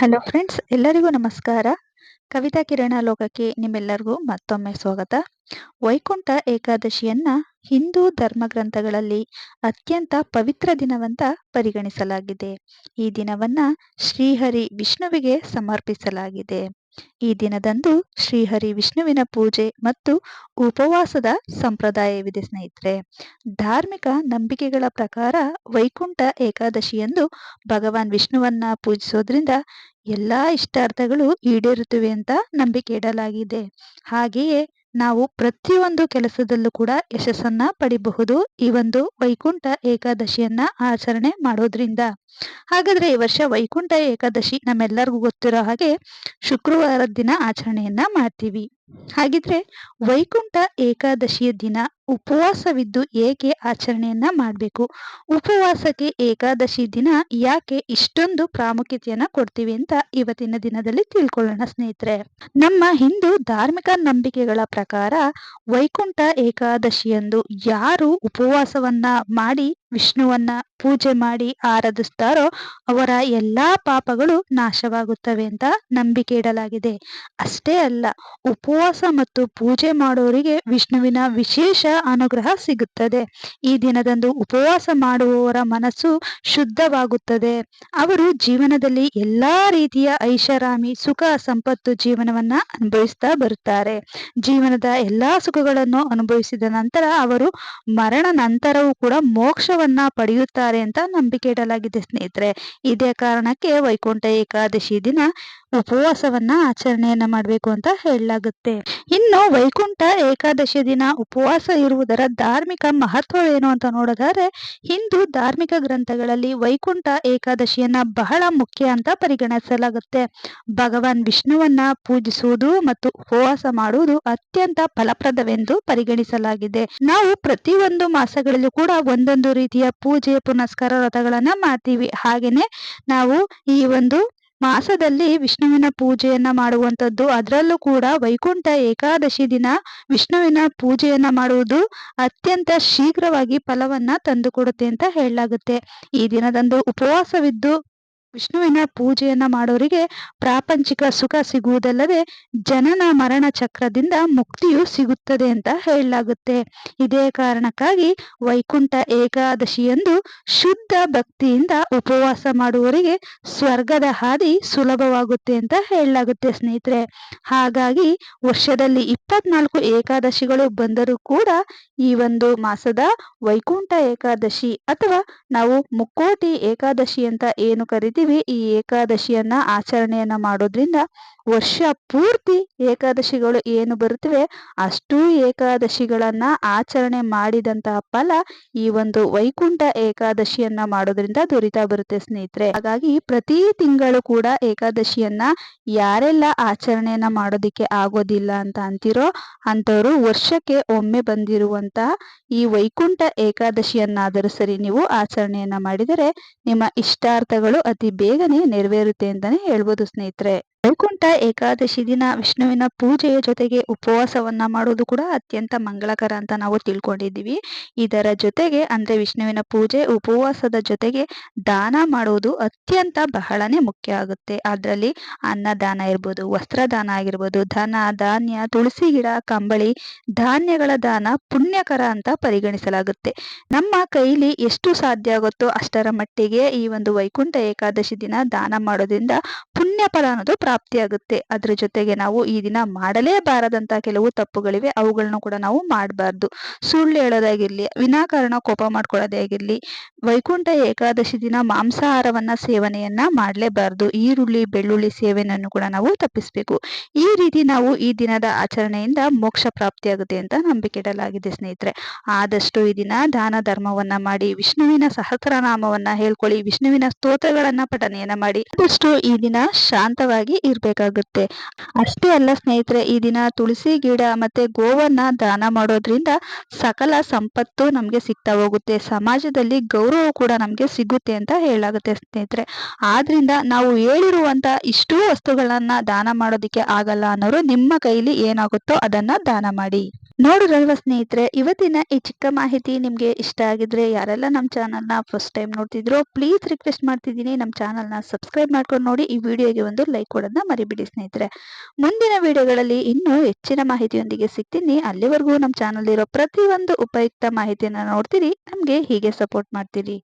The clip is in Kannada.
ಹಲೋ ಫ್ರೆಂಡ್ಸ್, ಎಲ್ಲರಿಗೂ ನಮಸ್ಕಾರ. ಕವಿತಾ ಕಿರಣ ಲೋಕಕ್ಕೆ ನಿಮ್ಮೆಲ್ಲರಿಗೂ ಮತ್ತೊಮ್ಮೆ ಸ್ವಾಗತ. ವೈಕುಂಠ ಏಕಾದಶಿಯನ್ನ ಹಿಂದೂ ಧರ್ಮ ಗ್ರಂಥಗಳಲ್ಲಿ ಅತ್ಯಂತ ಪವಿತ್ರ ದಿನವಂತ ಪರಿಗಣಿಸಲಾಗಿದೆ. ಈ ದಿನವನ್ನ ಶ್ರೀಹರಿ ವಿಷ್ಣುವಿಗೆ ಸಮರ್ಪಿಸಲಾಗಿದೆ. ಈ ದಿನದಂದು ಶ್ರೀಹರಿ ವಿಷ್ಣುವಿನ ಪೂಜೆ ಮತ್ತು ಉಪವಾಸದ ಸಂಪ್ರದಾಯವಿದೆ ಸ್ನೇಹಿತರೆ. ಧಾರ್ಮಿಕ ನಂಬಿಕೆಗಳ ಪ್ರಕಾರ ವೈಕುಂಠ ಏಕಾದಶಿಯಂದು ಭಗವಾನ್ ವಿಷ್ಣುವನ್ನ ಪೂಜಿಸೋದ್ರಿಂದ ಎಲ್ಲಾ ಇಷ್ಟಾರ್ಥಗಳು ಈಡೇರುತ್ತವೆ ಅಂತ ನಂಬಿಕೆ ಇಡಲಾಗಿದೆ. ಹಾಗೆಯೇ ನಾವು ಪ್ರತಿಯೊಂದು ಕೆಲಸದಲ್ಲೂ ಕೂಡ ಯಶಸ್ಸನ್ನ ಪಡಿಬಹುದು ಈ ಒಂದು ವೈಕುಂಠ ಏಕಾದಶಿಯನ್ನ ಆಚರಣೆ ಮಾಡೋದ್ರಿಂದ. ಹಾಗಾದ್ರೆ ಈ ವರ್ಷ ವೈಕುಂಠ ಏಕಾದಶಿ ನಮ್ಮೆಲ್ಲರಿಗೂ ಗೊತ್ತಿರೋ ಹಾಗೆ ಶುಕ್ರವಾರದ ದಿನ ಆಚರಣೆಯನ್ನ ಮಾಡ್ತೀವಿ. ಹಾಗಿದ್ರೆ ವೈಕುಂಠ ಏಕಾದಶಿಯ ದಿನ ಉಪವಾಸವಿದ್ದು ಏಕೆ ಆಚರಣೆಯನ್ನ ಮಾಡಬೇಕು? ಉಪವಾಸಕ್ಕೆ ಏಕಾದಶಿ ದಿನ ಯಾಕೆ ಇಷ್ಟೊಂದು ಪ್ರಾಮುಖ್ಯತೆಯನ್ನ ಕೊಡ್ತೀವಿ ಅಂತ ಇವತ್ತಿನ ದಿನದಲ್ಲಿ ತಿಳ್ಕೊಳ್ಳೋಣ ಸ್ನೇಹಿತರೆ. ನಮ್ಮ ಹಿಂದೂ ಧಾರ್ಮಿಕ ನಂಬಿಕೆಗಳ ಪ್ರಕಾರ ವೈಕುಂಠ ಏಕಾದಶಿಯಂದು ಯಾರು ಉಪವಾಸವನ್ನ ಮಾಡಿ, ವಿಷ್ಣುವನ್ನ ಪೂಜೆ ಮಾಡಿ, ಆರಾಧಿಸ್ತಾರೋ ಅವರ ಎಲ್ಲಾ ಪಾಪಗಳು ನಾಶವಾಗುತ್ತವೆ ಅಂತ ನಂಬಿಕೆ ಇಡಲಾಗಿದೆ. ಅಷ್ಟೇ ಅಲ್ಲ, ಉಪವಾಸ ಮತ್ತು ಪೂಜೆ ಮಾಡುವವರಿಗೆ ವಿಷ್ಣುವಿನ ವಿಶೇಷ ಅನುಗ್ರಹ ಸಿಗುತ್ತದೆ. ಈ ದಿನದಂದು ಉಪವಾಸ ಮಾಡುವವರ ಮನಸ್ಸು ಶುದ್ಧವಾಗುತ್ತದೆ. ಅವರು ಜೀವನದಲ್ಲಿ ಎಲ್ಲಾ ರೀತಿಯ ಐಷಾರಾಮಿ ಸುಖ ಸಂಪತ್ತು ಜೀವನವನ್ನ ಅನುಭವಿಸ್ತಾ ಬರುತ್ತಾರೆ. ಜೀವನದ ಎಲ್ಲಾ ಸುಖಗಳನ್ನು ಅನುಭವಿಸಿದ ನಂತರ ಅವರು ಮರಣ ನಂತರವೂ ಕೂಡ ಮೋಕ್ಷವನ್ನ ಪಡೆಯುತ್ತಾರೆ ಅಂತ ನಂಬಿಕೆ ಇಡಲಾಗಿದೆ. ಸ್ನೇಹಿತರೆ ಇದೇ ಕಾರಣಕ್ಕೆ ವೈಕುಂಠ ಏಕಾದಶಿ ದಿನ ಉಪವಾಸವನ್ನ ಆಚರಣೆಯನ್ನ ಮಾಡಬೇಕು ಅಂತ ಹೇಳಲಾಗುತ್ತೆ. ಇನ್ನು ವೈಕುಂಠ ಏಕಾದಶಿ ದಿನ ಉಪವಾಸ ಇರುವುದರ ಧಾರ್ಮಿಕ ಮಹತ್ವವೇನು ಅಂತ ನೋಡೋದಾದ್ರೆ, ಹಿಂದೂ ಧಾರ್ಮಿಕ ಗ್ರಂಥಗಳಲ್ಲಿ ವೈಕುಂಠ ಏಕಾದಶಿಯನ್ನ ಬಹಳ ಮುಖ್ಯ ಅಂತ ಪರಿಗಣಿಸಲಾಗುತ್ತೆ. ಭಗವಾನ್ ವಿಷ್ಣುವನ್ನ ಪೂಜಿಸುವುದು ಮತ್ತು ಉಪವಾಸ ಮಾಡುವುದು ಅತ್ಯಂತ ಫಲಪ್ರದವೆಂದು ಪರಿಗಣಿಸಲಾಗಿದೆ. ನಾವು ಪ್ರತಿಯೊಂದು ಮಾಸಗಳಲ್ಲೂ ಕೂಡ ಒಂದೊಂದು ರೀತಿಯ ಪೂಜೆ ಪುನಸ್ಕಾರ ವ್ರತಗಳನ್ನ ಮಾಡ್ತೀವಿ. ಹಾಗೇನೆ ನಾವು ಈ ಒಂದು ಮಾಸದಲ್ಲಿ ವಿಷ್ಣುವಿನ ಪೂಜೆಯನ್ನ ಮಾಡುವಂಥದ್ದು. ಅದರಲ್ಲೂ ಕೂಡ ವೈಕುಂಠ ಏಕಾದಶಿ ದಿನ ವಿಷ್ಣುವಿನ ಪೂಜೆಯನ್ನ ಮಾಡುವುದು ಅತ್ಯಂತ ಶೀಘ್ರವಾಗಿ ಫಲವನ್ನ ತಂದುಕೊಡುತ್ತೆ ಅಂತ ಹೇಳಲಾಗುತ್ತೆ. ಈ ದಿನದಂದು ಉಪವಾಸವಿದ್ದು ವಿಷ್ಣುವಿನ ಪೂಜೆಯನ್ನ ಮಾಡೋರಿಗೆ ಪ್ರಾಪಂಚಿಕ ಸುಖ ಸಿಗುವುದಲ್ಲದೆ ಜನನ ಮರಣ ಚಕ್ರದಿಂದ ಮುಕ್ತಿಯು ಸಿಗುತ್ತದೆ ಅಂತ ಹೇಳಲಾಗುತ್ತೆ. ಇದೇ ಕಾರಣಕ್ಕಾಗಿ ವೈಕುಂಠ ಏಕಾದಶಿಯಂದು ಶುದ್ಧ ಭಕ್ತಿಯಿಂದ ಉಪವಾಸ ಮಾಡುವವರಿಗೆ ಸ್ವರ್ಗದ ಹಾದಿ ಸುಲಭವಾಗುತ್ತೆ ಅಂತ ಹೇಳಲಾಗುತ್ತೆ ಸ್ನೇಹಿತರೆ. ಹಾಗಾಗಿ ವರ್ಷದಲ್ಲಿ ಇಪ್ಪತ್ನಾಲ್ಕು ಏಕಾದಶಿಗಳು ಬಂದರೂ ಕೂಡ ಈ ಒಂದು ಮಾಸದ ವೈಕುಂಠ ಏಕಾದಶಿ ಅಥವಾ ನಾವು ಮುಕ್ಕೋಟಿ ಏಕಾದಶಿ ಅಂತ ಏನು ಕರಿತೀವಿ ಈ ಏಕಾದಶಿಯನ್ನ ಆಚರಣೆಯನ್ನ ಮಾಡೋದ್ರಿಂದ ವರ್ಷ ಪೂರ್ತಿ ಏಕಾದಶಿಗಳು ಏನು ಬರುತ್ತವೆ ಅಷ್ಟೂ ಏಕಾದಶಿಗಳನ್ನ ಆಚರಣೆ ಮಾಡಿದಂತಹ ಫಲ ಈ ಒಂದು ವೈಕುಂಠ ಏಕಾದಶಿಯನ್ನ ಮಾಡೋದ್ರಿಂದ ದೊರೀತಾ ಬರುತ್ತೆ ಸ್ನೇಹಿತರೆ. ಹಾಗಾಗಿ ಪ್ರತಿ ತಿಂಗಳು ಕೂಡ ಏಕಾದಶಿಯನ್ನ ಯಾರೆಲ್ಲ ಆಚರಣೆಯನ್ನ ಮಾಡೋದಿಕ್ಕೆ ಆಗೋದಿಲ್ಲ ಅಂತ ಅಂತಿರೋ ಅಂತವರು ವರ್ಷಕ್ಕೆ ಒಮ್ಮೆ ಬಂದಿರುವಂತ ಈ ವೈಕುಂಠ ಏಕಾದಶಿಯನ್ನಾದರೂ ಸರಿ ನೀವು ಆಚರಣೆಯನ್ನ ಮಾಡಿದರೆ ನಿಮ್ಮ ಇಷ್ಟಾರ್ಥಗಳು ಅತಿ ಬೇಗನೆ ನೆರವೇರುತ್ತೆ ಅಂತಾನೆ ಹೇಳ್ಬೋದು ಸ್ನೇಹಿತರೆ. ವೈಕುಂಠ ಏಕಾದಶಿ ದಿನ ವಿಷ್ಣುವಿನ ಪೂಜೆಯ ಜೊತೆಗೆ ಉಪವಾಸವನ್ನ ಮಾಡೋದು ಕೂಡ ಅತ್ಯಂತ ಮಂಗಳಕರ ಅಂತ ನಾವು ತಿಳ್ಕೊಂಡಿದ್ದೀವಿ. ಇದರ ಜೊತೆಗೆ ಅಂದ್ರೆ ವಿಷ್ಣುವಿನ ಪೂಜೆ, ಉಪವಾಸದ ಜೊತೆಗೆ ದಾನ ಮಾಡೋದು ಅತ್ಯಂತ ಬಹಳನೇ ಮುಖ್ಯ ಆಗುತ್ತೆ. ಅದರಲ್ಲಿ ಅನ್ನದಾನ ಇರ್ಬೋದು, ವಸ್ತ್ರದಾನ ಆಗಿರ್ಬೋದು, ಧನ, ಧಾನ್ಯ, ತುಳಸಿ ಗಿಡ, ಕಂಬಳಿ, ಧಾನ್ಯಗಳ ದಾನ ಪುಣ್ಯಕರ ಅಂತ ಪರಿಗಣಿಸಲಾಗುತ್ತೆ. ನಮ್ಮ ಕೈಲಿ ಎಷ್ಟು ಸಾಧ್ಯ ಆಗುತ್ತೋ ಅಷ್ಟರ ಮಟ್ಟಿಗೆ ಈ ಒಂದು ವೈಕುಂಠ ಏಕಾದಶಿ ದಿನ ದಾನ ಮಾಡೋದ್ರಿಂದ ಪುಣ್ಯ ಫಲ ಅನ್ನೋದು ಪ್ರಾಪ್ತಿಯಾಗುತ್ತೆ. ಅದ್ರ ಜೊತೆಗೆ ನಾವು ಈ ದಿನ ಮಾಡಲೇಬಾರದಂತ ಕೆಲವು ತಪ್ಪುಗಳಿವೆ ಅವುಗಳನ್ನು ಕೂಡ ನಾವು ಮಾಡಬಾರ್ದು. ಸುಳ್ಳು ಹೇಳೋದಾಗಿರ್ಲಿ, ವಿನಾಕಾರಣ ಕೋಪ ಮಾಡ್ಕೊಳ್ಳೋದೇ ಆಗಿರ್ಲಿ ವೈಕುಂಠ ಏಕಾದಶಿ ದಿನ ಮಾಂಸಾಹಾರವನ್ನ ಸೇವನೆಯನ್ನ ಮಾಡಲೇಬಾರ್ದು. ಈರುಳ್ಳಿ, ಬೆಳ್ಳುಳ್ಳಿ ಸೇವನೆಯನ್ನು ಕೂಡ ನಾವು ತಪ್ಪಿಸ್ಬೇಕು. ಈ ರೀತಿ ನಾವು ಈ ದಿನದ ಆಚರಣೆಯಿಂದ ಮೋಕ್ಷ ಪ್ರಾಪ್ತಿಯಾಗುತ್ತೆ ಅಂತ ನಂಬಿಕೆ ಇಡಲಾಗಿದೆ ಸ್ನೇಹಿತರೆ. ಆದಷ್ಟು ಈ ದಿನ ದಾನ ಧರ್ಮವನ್ನ ಮಾಡಿ, ವಿಷ್ಣುವಿನ ಸಹಸ್ರನಾಮವನ್ನ ಹೇಳ್ಕೊಳ್ಳಿ, ವಿಷ್ಣುವಿನ ಸ್ತೋತ್ರಗಳನ್ನ ಪಠನೆಯನ್ನ ಮಾಡಿ, ಆದಷ್ಟು ಈ ದಿನ ಶಾಂತವಾಗಿ ಇರ್ಬೇಕಾಗುತ್ತೆ. ಅಷ್ಟೇ ಅಲ್ಲ ಸ್ನೇಹಿತರೆ, ಈ ದಿನ ತುಳಸಿ ಗಿಡ ಮತ್ತೆ ಗೋವನ್ನ ದಾನ ಮಾಡೋದ್ರಿಂದ ಸಕಲ ಸಂಪತ್ತು ನಮ್ಗೆ ಸಿಗ್ತಾ ಹೋಗುತ್ತೆ. ಸಮಾಜದಲ್ಲಿ ಗೌರವ ಕೂಡ ನಮ್ಗೆ ಸಿಗುತ್ತೆ ಅಂತ ಹೇಳಾಗುತ್ತೆ ಸ್ನೇಹಿತರೆ. ಆದ್ರಿಂದ ನಾವು ಹೇಳಿರುವಂತ ಇಷ್ಟೂ ವಸ್ತುಗಳನ್ನ ದಾನ ಮಾಡೋದಿಕ್ಕೆ ಆಗಲ್ಲ ಅನ್ನೋರು ನಿಮ್ಮ ಕೈಲಿ ಏನಾಗುತ್ತೋ ಅದನ್ನ ದಾನ ಮಾಡಿ. ನೋಡಿರಲ್ವ ಸ್ನೇಹಿತರೆ, ಇವತ್ತಿನ ಈ ಚಿಕ್ಕ ಮಾಹಿತಿ ನಿಮಗೆ ಇಷ್ಟ ಆಗಿದ್ರೆ ಯಾರೆಲ್ಲ ನಮ್ಮ ಚಾನಲ್ನ ಫಸ್ಟ್ ಟೈಮ್ ನೋಡ್ತಿದ್ರೋ ಪ್ಲೀಸ್ ರಿಕ್ವೆಸ್ಟ್ ಮಾಡ್ತಿದ್ದೀನಿ. ನಮ್ಮ ಚಾನಲ್ನ ಸಬ್ಸ್ಕ್ರೈಬ್ ಮಾಡ್ಕೊಂಡು ನೋಡಿ ಈ ವಿಡಿಯೋಗೆ ಒಂದು ಲೈಕ್ ಕೊಡೋದನ್ನ ಮರಿಬಿಡಿ ಸ್ನೇಹಿತರೆ. ಮುಂದಿನ ವಿಡಿಯೋಗಳಲ್ಲಿ ಇನ್ನೂ ಹೆಚ್ಚಿನ ಮಾಹಿತಿಯೊಂದಿಗೆ ಸಿಗ್ತೀನಿ. ಅಲ್ಲಿವರೆಗೂ ನಮ್ಮ ಚಾನಲ್ ಇರೋ ಪ್ರತಿಯೊಂದು ಉಪಯುಕ್ತ ಮಾಹಿತಿಯನ್ನು ನೋಡ್ತೀರಿ. ನಮಗೆ ಹೀಗೆ ಸಪೋರ್ಟ್ ಮಾಡ್ತೀರಿ.